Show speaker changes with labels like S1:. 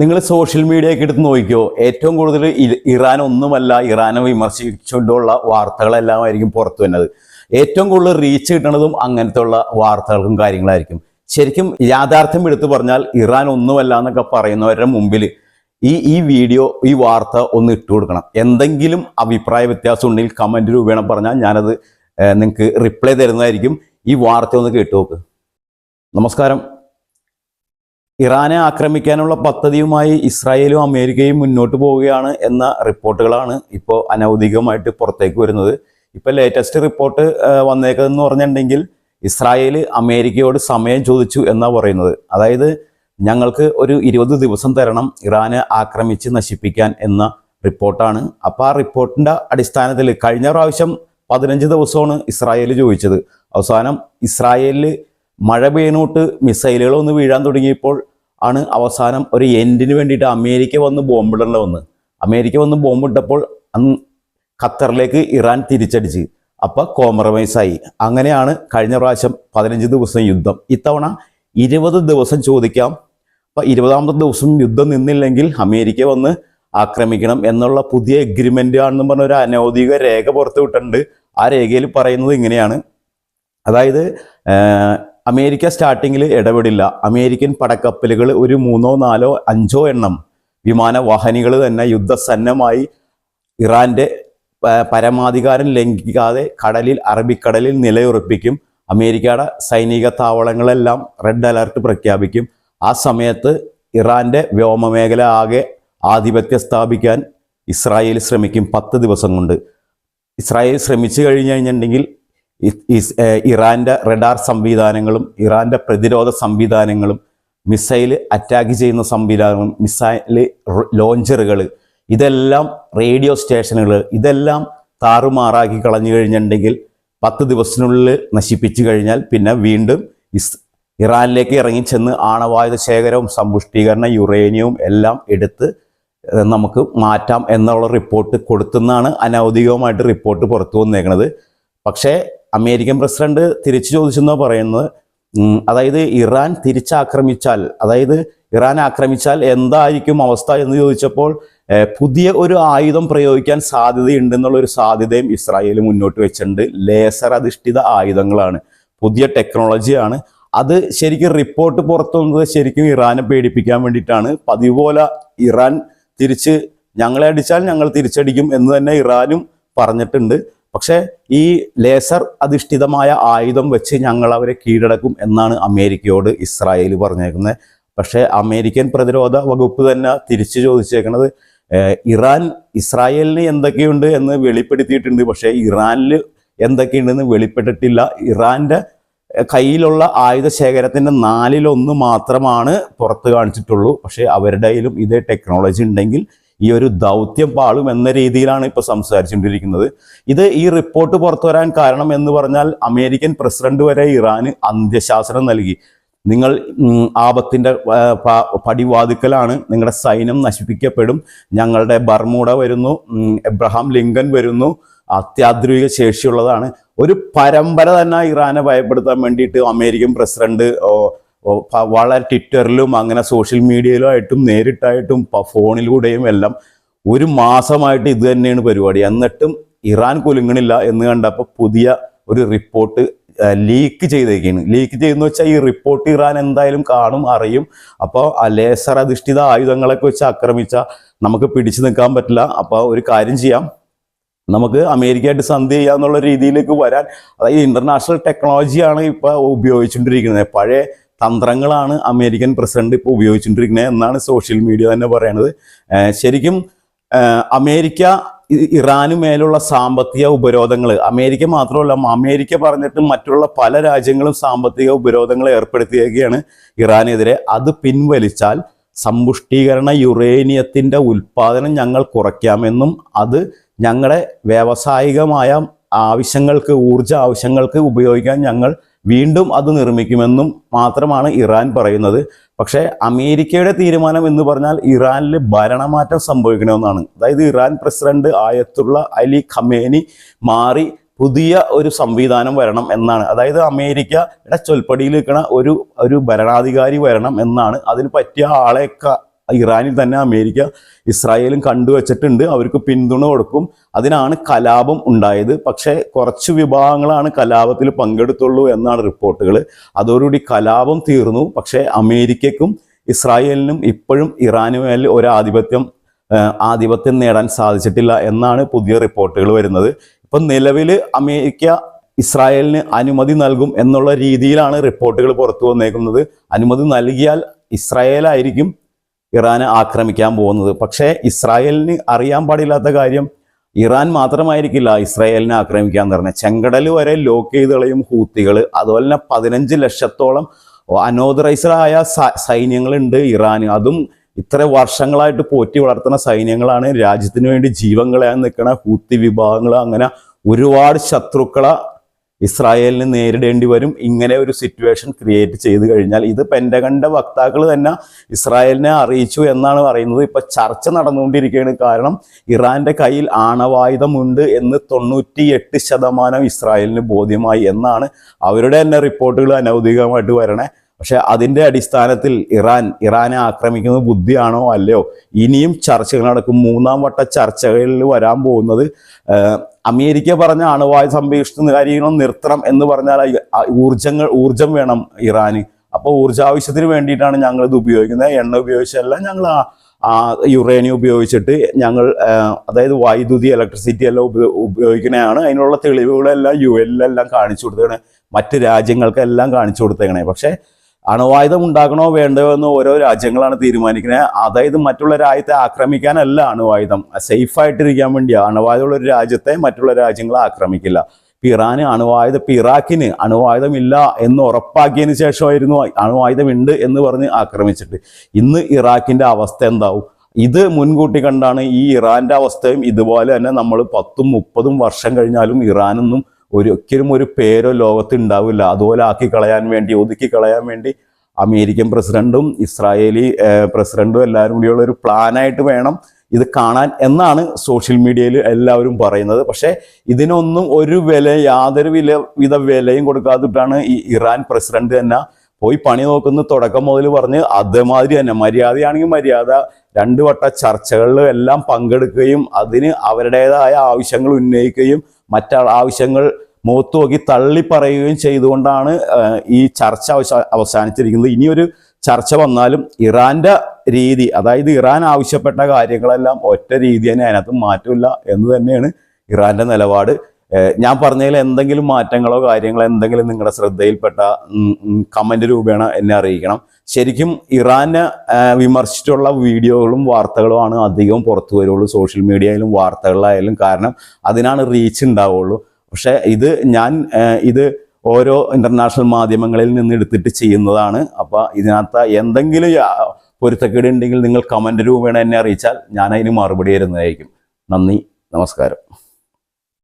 S1: നിങ്ങൾ social media ഒക്കെ എടുത്ത് നോക്കിക്കോ ഏറ്റവും കൂടുതൽ ഇറാൻ ഒന്നുമല്ല ഇറാനെ വിമർശിച്ചുകൊണ്ടുള്ള വാർത്തകളെല്ലാം ആയിരിക്കും പുറത്തു വന്നത് ഏറ്റവും കൂടുതൽ റീച്ച് കിട്ടുന്നതും അങ്ങനത്തെ ഉള്ള വാർത്തകൾക്കും കാര്യങ്ങളായിരിക്കും. ശരിക്കും യാഥാർത്ഥ്യം എടുത്തു പറഞ്ഞാൽ ഇറാൻ ഒന്നുമല്ല എന്നൊക്കെ പറയുന്നവരുടെ മുമ്പിൽ ഈ ഈ വീഡിയോ ഈ വാർത്ത ഒന്ന് ഇട്ടു കൊടുക്കണം. എന്തെങ്കിലും അഭിപ്രായ വ്യത്യാസം ഉണ്ടെങ്കിൽ കമന്റ് രൂപേണ പറഞ്ഞാൽ ഞാനത് നിങ്ങൾക്ക് റിപ്ലൈ തരുന്നതായിരിക്കും. ഈ വാർത്ത ഒന്ന് കേട്ടു നോക്ക്. നമസ്കാരം. ഇറാനെ ആക്രമിക്കാനുള്ള പദ്ധതിയുമായി ഇസ്രായേലും അമേരിക്കയും മുന്നോട്ട് പോവുകയാണ് എന്ന റിപ്പോർട്ടുകളാണ് ഇപ്പോൾ അനൗദ്യോഗികമായിട്ട് പുറത്തേക്ക് വരുന്നത്. ഇപ്പോൾ ലേറ്റസ്റ്റ് റിപ്പോർട്ട് വന്നേക്കുന്നതെന്ന് പറഞ്ഞിട്ടുണ്ടെങ്കിൽ ഇസ്രായേൽ അമേരിക്കയോട് സമയം ചോദിച്ചു എന്നാണ് പറയുന്നത്. അതായത് ഞങ്ങൾക്ക് ഒരു ഇരുപത് ദിവസം തരണം ഇറാനെ ആക്രമിച്ച് നശിപ്പിക്കാൻ എന്ന റിപ്പോർട്ടാണ്. അപ്പോൾ ആ റിപ്പോർട്ടിന്റെ അടിസ്ഥാനത്തിൽ കഴിഞ്ഞ പ്രാവശ്യം പതിനഞ്ച് ദിവസമാണ് ഇസ്രായേൽ ചോദിച്ചത്. അവസാനം ഇസ്രായേലിൽ മഴ മിസൈലുകൾ ഒന്ന് വീഴാൻ തുടങ്ങിയപ്പോൾ ആണ് അവസാനം ഒരു എൻഡിന് വേണ്ടിയിട്ട് അമേരിക്ക വന്ന് ബോംബിടേണ്ട വന്ന്. അമേരിക്ക വന്ന് ബോംബിട്ടപ്പോൾ അന്ന് ഖത്തറിലേക്ക് ഇറാൻ തിരിച്ചടിച്ച്. അപ്പോൾ കോംപ്രമൈസ് ആയി അങ്ങനെയാണ് കഴിഞ്ഞ പ്രാവശ്യം പതിനഞ്ച് ദിവസം യുദ്ധം. ഇത്തവണ ഇരുപത് ദിവസം ചോദിക്കാം. അപ്പോൾ ഇരുപതാമത്തെ ദിവസം യുദ്ധം നിന്നില്ലെങ്കിൽ അമേരിക്ക വന്ന് ആക്രമിക്കണം എന്നുള്ള പുതിയ എഗ്രിമെന്റ് ആണെന്ന് പറഞ്ഞ ഒരു അനൗദ്യോഗിക രേഖ പുറത്തു വിട്ടിട്ടുണ്ട് ആ രേഖയിൽ പറയുന്നത് ഇങ്ങനെയാണ്. അതായത് അമേരിക്ക സ്റ്റാർട്ടിങ്ങിൽ ഇടപെടില്ല. അമേരിക്കൻ പടക്കപ്പലുകൾ ഒരു മൂന്നോ നാലോ അഞ്ചോ എണ്ണം. വിമാന വാഹിനികൾ തന്നെ യുദ്ധസന്നമായി ഇറാന്റെ പരമാധികാരം ലംഘിക്കാതെ കടലിൽ അറബിക്കടലിൽ നിലയുറപ്പിക്കും. അമേരിക്കയുടെ സൈനിക താവളങ്ങളെല്ലാം റെഡ് അലർട്ട് പ്രഖ്യാപിക്കും. ആ സമയത്ത് ഇറാന്റെ വ്യോമമേഖല ആകെ ആധിപത്യം സ്ഥാപിക്കാൻ ഇസ്രായേൽ ശ്രമിക്കും പത്ത് ദിവസം കൊണ്ട്. ഇസ്രായേൽ ശ്രമിച്ചു കഴിഞ്ഞു കഴിഞ്ഞിട്ടുണ്ടെങ്കിൽ ഇ- ഇസ്- ഏർ ഇറാന്റെ റഡാർ സംവിധാനങ്ങളും ഇറാന്റെ പ്രതിരോധ സംവിധാനങ്ങളും മിസൈൽ അറ്റാക്ക് ചെയ്യുന്ന സംവിധാനങ്ങളും മിസൈൽ ലോഞ്ചറുകൾ ഇതെല്ലാം റേഡിയോ സ്റ്റേഷനുകൾ ഇതെല്ലാം താറുമാറാക്കി കളഞ്ഞു കഴിഞ്ഞിട്ടുണ്ടെങ്കിൽ പത്ത് ദിവസത്തിനുള്ളിൽ നശിപ്പിച്ചു കഴിഞ്ഞാൽ പിന്നെ വീണ്ടും ഇസ് ഇറാനിലേക്ക് ഇറങ്ങിച്ചെന്ന് ആണവായുധ ശേഖരവും സമ്പുഷ്ടീകരണ യുറേനിയവും എല്ലാം എടുത്ത് നമുക്ക് മാറ്റാം എന്നുള്ള റിപ്പോർട്ട് കൊടുത്തെന്നാണ് അനൗദ്യോഗികമായിട്ട് റിപ്പോർട്ട് പുറത്തു വന്നേക്കുന്നത് പക്ഷേ അമേരിക്കൻ പ്രസിഡന്റ് തിരിച്ചു ചോദിച്ചെന്നോ പറയുന്നത്. അതായത് ഇറാൻ തിരിച്ചാക്രമിച്ചാൽ അതായത് ഇറാൻ ആക്രമിച്ചാൽ എന്തായിരിക്കും അവസ്ഥ എന്ന് ചോദിച്ചപ്പോൾ പുതിയ ഒരു ആയുധം പ്രയോഗിക്കാൻ സാധ്യതയുണ്ടെന്നുള്ള ഒരു സാധ്യതയും ഇസ്രായേൽ മുന്നോട്ട് വെച്ചിട്ടുണ്ട്. ലേസർ അധിഷ്ഠിത ആയുധങ്ങളാണ്. പുതിയ ടെക്നോളജിയാണ്. അത് ശരിക്കും റിപ്പോർട്ട് പുറത്തു വന്നത് ശരിക്കും ഇറാനെ പേടിപ്പിക്കാൻ വേണ്ടിയിട്ടാണ്. പതിവ് ഇറാൻ തിരിച്ച് ഞങ്ങളെ അടിച്ചാൽ ഞങ്ങൾ തിരിച്ചടിക്കും എന്ന് തന്നെ ഇറാനും പറഞ്ഞിട്ടുണ്ട്. പക്ഷേ ഈ ലേസർ അധിഷ്ഠിതമായ ആയുധം വെച്ച് ഞങ്ങൾ അവരെ കീഴടക്കും എന്നാണ് അമേരിക്കയോട് ഇസ്രായേൽ പറഞ്ഞേക്കുന്നത്. പക്ഷേ അമേരിക്കൻ പ്രതിരോധ വകുപ്പ് തന്നെ തിരിച്ചു ചോദിച്ചേക്കുന്നത് ഇറാൻ ഇസ്രായേലിന് എന്തൊക്കെയുണ്ട് എന്ന് വെളിപ്പെടുത്തിയിട്ടുണ്ട്. പക്ഷേ ഇറാനിൽ എന്തൊക്കെയുണ്ടെന്ന് വെളിപ്പെട്ടിട്ടില്ല. ഇറാന്റെ ഏഹ്, കയ്യിലുള്ള ആയുധ ശേഖരത്തിന്റെ നാലിലൊന്ന് മാത്രമാണ് പുറത്ത് കാണിച്ചിട്ടുള്ളൂ. പക്ഷേ അവരുടെ കയ്യിലും ഇതേ ടെക്നോളജി ഉണ്ടെങ്കിൽ ഈ ഒരു ദൗത്യം പാളും എന്ന രീതിയിലാണ് ഇപ്പോൾ സംസാരിച്ചുകൊണ്ടിരിക്കുന്നത്. ഇത് ഈ റിപ്പോർട്ട് പുറത്തു വരാൻ കാരണം എന്ന് പറഞ്ഞാൽ അമേരിക്കൻ പ്രസിഡന്റ് വരെ ഇറാന് അന്ത്യശാസനം നൽകി. നിങ്ങൾ ആപത്തിന്റെ പടിവാതുക്കലാണ് നിങ്ങളുടെ സൈന്യം നശിപ്പിക്കപ്പെടും ഞങ്ങളുടെ ബർമൂഡ വരുന്നു എബ്രഹാം ലിങ്കൻ വരുന്നു അത്യാധുനിക ശേഷിയുള്ളതാണ്. ഒരു പരമ്പര തന്നെ ഇറാനെ ഭയപ്പെടുത്താൻ വേണ്ടിയിട്ട് അമേരിക്കൻ പ്രസിഡന്റ് വളരെ ട്വിറ്ററിലും അങ്ങനെ സോഷ്യൽ മീഡിയയിലും ആയിട്ടും നേരിട്ടായിട്ടും ഫോണിലൂടെയും എല്ലാം ഒരു മാസമായിട്ട് ഇത് തന്നെയാണ് പരിപാടി. എന്നിട്ടും ഇറാൻ കുലുങ്ങണില്ല എന്ന് കണ്ടപ്പോൾ പുതിയ ഒരു റിപ്പോർട്ട് ലീക്ക് ചെയ്തേക്കാണ്. ലീക്ക് ചെയ്യുന്ന വെച്ചാൽ ഈ റിപ്പോർട്ട് ഇറാൻ എന്തായാലും കാണും അറിയും. അപ്പോൾ ലേസർ അധിഷ്ഠിത ആയുധങ്ങളൊക്കെ വെച്ച് ആക്രമിച്ചാൽ നമുക്ക് പിടിച്ചു നിൽക്കാൻ പറ്റില്ല. അപ്പോൾ ഒരു കാര്യം ചെയ്യാം. നമുക്ക് അമേരിക്കയായിട്ട് സന്ധി ചെയ്യാന്നുള്ള രീതിയിലേക്ക് വരാൻ അതായത് ഇന്റർനാഷണൽ ടെക്നോളജിയാണ് ഇപ്പോൾ ഉപയോഗിച്ചുകൊണ്ടിരിക്കുന്നത്. പഴയ തന്ത്രങ്ങളാണ് അമേരിക്കൻ പ്രസിഡന്റ് ഇപ്പോൾ ഉപയോഗിച്ചുകൊണ്ടിരിക്കുന്നത് എന്നാണ് സോഷ്യൽ മീഡിയ തന്നെ പറയുന്നത് ശരിക്കും അമേരിക്ക ഇറാന് മേലുള്ള സാമ്പത്തിക ഉപരോധങ്ങൾ അമേരിക്ക മാത്രമല്ല അമേരിക്ക പറഞ്ഞിട്ട് മറ്റുള്ള പല രാജ്യങ്ങളും സാമ്പത്തിക ഉപരോധങ്ങൾ ഏർപ്പെടുത്തിയേക്കുകയാണ് ഇറാനെതിരെ. അത് പിൻവലിച്ചാൽ സമ്പുഷ്ടീകരണ യുറേനിയത്തിന്റെ ഉൽപാദനം ഞങ്ങൾ കുറയ്ക്കാമെന്നും അത് ഞങ്ങളുടെ വ്യാവസായികമായ ആവശ്യങ്ങൾക്ക് ഊർജ ആവശ്യങ്ങൾക്ക് ഉപയോഗിക്കാൻ ഞങ്ങൾ വീണ്ടും അത് നിർമ്മിക്കുമെന്നും മാത്രമാണ് ഇറാൻ പറയുന്നത്. പക്ഷേ അമേരിക്കയുടെ തീരുമാനം എന്ന് പറഞ്ഞാൽ ഇറാനിൽ ഭരണമാറ്റം സംഭവിക്കണമെന്നാണ്. അതായത് Iran president Ayatollah Ali Khamenei മാറി പുതിയ ഒരു സംവിധാനം വരണം എന്നാണ്. അതായത് അമേരിക്കയുടെ ചൊൽപ്പടിയിൽ നിൽക്കുന്ന ഒരു ഒരു ഭരണാധികാരി വരണം എന്നാണ്. അതിന് പറ്റിയ ആളെയൊക്കെ ഇറാനിൽ തന്നെ അമേരിക്ക ഇസ്രായേലും കണ്ടുവച്ചിട്ടുണ്ട്. അവർക്ക് പിന്തുണ കൊടുക്കും. അതിനാണ് കലാപം ഉണ്ടായത്. പക്ഷേ കുറച്ച് വിഭാഗങ്ങളാണ് കലാപത്തിൽ പങ്കെടുത്തുള്ളൂ എന്നാണ് റിപ്പോർട്ടുകൾ അതോടുകൂടി കലാപം തീർന്നു. പക്ഷേ അമേരിക്കയ്ക്കും ഇസ്രായേലിനും ഇപ്പോഴും ഇറാനുമേൽ ഒരു ആധിപത്യം ആധിപത്യം നേടാൻ സാധിച്ചിട്ടില്ല എന്നാണ് പുതിയ റിപ്പോർട്ടുകൾ വരുന്നത്. ഇപ്പം നിലവിൽ അമേരിക്ക ഇസ്രായേലിന് അനുമതി നൽകും എന്നുള്ള രീതിയിലാണ് റിപ്പോർട്ടുകൾ പുറത്തു വന്നേക്കുന്നത്. അനുമതി നൽകിയാൽ ഇസ്രായേലായിരിക്കും ഇറാനെ ആക്രമിക്കാൻ പോകുന്നത്. പക്ഷേ ഇസ്രായേലിന് അറിയാൻ പാടില്ലാത്ത കാര്യം ഇറാൻ മാത്രമായിരിക്കില്ല ഇസ്രായേലിനെ ആക്രമിക്കാൻ പറഞ്ഞത് ചെങ്കടൽ വരെ ലോക്ക് ചെയ്ത് കളയും ഹൂത്തികൾ അതുപോലെ തന്നെ പതിനഞ്ച് ലക്ഷത്തോളം അനോതറൈസ്ഡായ സൈന്യങ്ങളുണ്ട് ഇറാന്. അതും ഇത്ര വർഷങ്ങളായിട്ട് പോറ്റി വളർത്തുന്ന സൈന്യങ്ങളാണ്. രാജ്യത്തിന് വേണ്ടി ജീവൻ കളയാൻ നിൽക്കുന്ന ഹൂത്തി വിഭാഗങ്ങൾ അങ്ങനെ ഒരുപാട് ശത്രുക്കളെ ഇസ്രായേലിന് നേരിടേണ്ടി വരും. ഇങ്ങനെ ഒരു സിറ്റുവേഷൻ ക്രിയേറ്റ് ചെയ്ത് കഴിഞ്ഞാൽ ഇത് പെൻഡകണ്ട വക്താക്കൾ തന്നെ ഇസ്രായേലിനെ അറിയിച്ചു എന്നാണ് പറയുന്നത്. ഇപ്പൊ ചർച്ച നടന്നുകൊണ്ടിരിക്കുകയാണ്. കാരണം ഇറാന്റെ കയ്യിൽ ആണവായുധമുണ്ട് എന്ന് തൊണ്ണൂറ്റി എട്ട് ശതമാനം ഇസ്രായേലിന് ബോധ്യമായി എന്നാണ് അവരുടെ തന്നെ റിപ്പോർട്ടുകൾ അനൗദ്യോഗികമായിട്ട് വരണേ. പക്ഷെ അതിന്റെ അടിസ്ഥാനത്തിൽ ഇറാൻ ഇറാനെ ആക്രമിക്കുന്നത് ബുദ്ധിയാണോ അല്ലയോ? ഇനിയും ചർച്ചകൾ നടക്കും മൂന്നാം വട്ട ചർച്ചകളിൽ വരാൻ പോകുന്നത് അമേരിക്ക പറഞ്ഞ അണുവായു സംരക്ഷണ കാര്യങ്ങൾ നിർത്തണം എന്ന് പറഞ്ഞാൽ ഊർജങ്ങൾ ഊർജം വേണം ഇറാന്. അപ്പോൾ ഊർജാവശ്യത്തിന് വേണ്ടിയിട്ടാണ് ഞങ്ങൾ ഇത് ഉപയോഗിക്കുന്നത്. എണ്ണ ഉപയോഗിച്ചല്ല ഞങ്ങൾ യുറേനിയം ഉപയോഗിച്ചിട്ട് ഞങ്ങൾ അതായത് വൈദ്യുതി ഇലക്ട്രിസിറ്റി എല്ലാം ഉപയോ ഉപയോഗിക്കുന്നതാണ്. അതിനുള്ള തെളിവുകളെല്ലാം യു എല്ലാം കാണിച്ചു കൊടുത്തേക്കണേ മറ്റ് രാജ്യങ്ങൾക്കെല്ലാം കാണിച്ചു കൊടുത്തേക്കണേ. പക്ഷേ അണുവായുധം ഉണ്ടാക്കണോ വേണ്ടയോ എന്ന് ഓരോ രാജ്യങ്ങളാണ് തീരുമാനിക്കുന്നത്. അതായത് മറ്റുള്ള രാജ്യത്തെ ആക്രമിക്കാനല്ല അണുവായുധം. സേഫായിട്ടിരിക്കാൻ വേണ്ടിയാണ് അണുവായുധമുള്ള ഒരു രാജ്യത്തെ മറ്റുള്ള രാജ്യങ്ങൾ ആക്രമിക്കില്ല. ഇറാന് അണുവായുധം ഇപ്പൊ ഇറാഖിന് അണുവായുധമില്ല എന്ന് ഉറപ്പാക്കിയതിന് ശേഷമായിരുന്നു അണുവായുധം ഉണ്ട് എന്ന് പറഞ്ഞ് ആക്രമിച്ചിട്ട്. ഇന്ന് ഇറാഖിന്റെ അവസ്ഥ എന്താവും? ഇത് മുൻകൂട്ടി കണ്ടാണ് ഈ ഇറാന്റെ അവസ്ഥയും ഇതുപോലെ തന്നെ നമ്മൾ പത്തും മുപ്പതും വർഷം കഴിഞ്ഞാലും ഇറാനൊന്നും ഒരിക്കലും ഒരു പേരോ ലോകത്ത് ഉണ്ടാവില്ല അതുപോലെ ആക്കി കളയാൻ വേണ്ടി ഒതുക്കി കളയാൻ വേണ്ടി അമേരിക്കൻ പ്രസിഡന്റും ഇസ്രായേലി പ്രസിഡന്റും എല്ലാവരും കൂടിയുള്ള ഒരു പ്ലാനായിട്ട് വേണം ഇത് കാണാൻ എന്നാണ് സോഷ്യൽ മീഡിയയിൽ എല്ലാവരും പറയുന്നത്. പക്ഷേ ഇതിനൊന്നും ഒരു വില യാതൊരു വില വിധ വിലയും കൊടുക്കാതിട്ടാണ് ഈ ഇറാൻ പ്രസിഡന്റ് തന്നെ പോയി പണി നോക്കുന്ന. തുടക്കം മുതൽ പറഞ്ഞ് അതേമാതിരി തന്നെ മര്യാദയാണെങ്കിൽ മര്യാദ രണ്ടു വട്ട ചർച്ചകളിൽ എല്ലാം പങ്കെടുക്കുകയും അതിന് അവരുടേതായ ആവശ്യങ്ങൾ ഉന്നയിക്കുകയും മറ്റ ആവശ്യങ്ങൾ മുഖത്ത് നോക്കി തള്ളി പറയുകയും ചെയ്തുകൊണ്ടാണ് ഈ ചർച്ച അവസാ- അവസാനിച്ചിരിക്കുന്നത്. ഇനിയൊരു ചർച്ച വന്നാലും ഇറാന്റെ രീതി അതായത് ഇറാൻ ആവശ്യപ്പെട്ട കാര്യങ്ങളെല്ലാം ഒറ്റ രീതി തന്നെ അതിനകത്ത് മാറ്റമില്ല എന്ന് തന്നെയാണ് ഇറാന്റെ നിലപാട്. ഞാൻ പറഞ്ഞതിൽ എന്തെങ്കിലും മാറ്റങ്ങളോ കാര്യങ്ങളോ എന്തെങ്കിലും നിങ്ങളുടെ ശ്രദ്ധയിൽപ്പെട്ട കമന്റ് രൂപേണ എന്നെ അറിയിക്കണം. ശരിക്കും ഇറാനെ വിമർശിച്ചിട്ടുള്ള വീഡിയോകളും വാർത്തകളുമാണ് അധികവും പുറത്തു വരുള്ളൂ. സോഷ്യൽ മീഡിയയിലും വാർത്തകളിലായാലും കാരണം അതിനാണ് റീച്ച് ഉണ്ടാവുള്ളൂ. പക്ഷെ ഇത് ഞാൻ ഇത് ഓരോ ഇന്റർനാഷണൽ മാധ്യമങ്ങളിൽ നിന്ന് എടുത്തിട്ട് ചെയ്യുന്നതാണ്. അപ്പൊ ഇതിനകത്ത് എന്തെങ്കിലും പൊരുത്തക്കേട് ഉണ്ടെങ്കിൽ നിങ്ങൾ കമന്റ് രൂപേണ എന്നെ അറിയിച്ചാൽ ഞാൻ അതിന് മറുപടി തരുന്നതായിരിക്കും. നന്ദി നമസ്കാരം.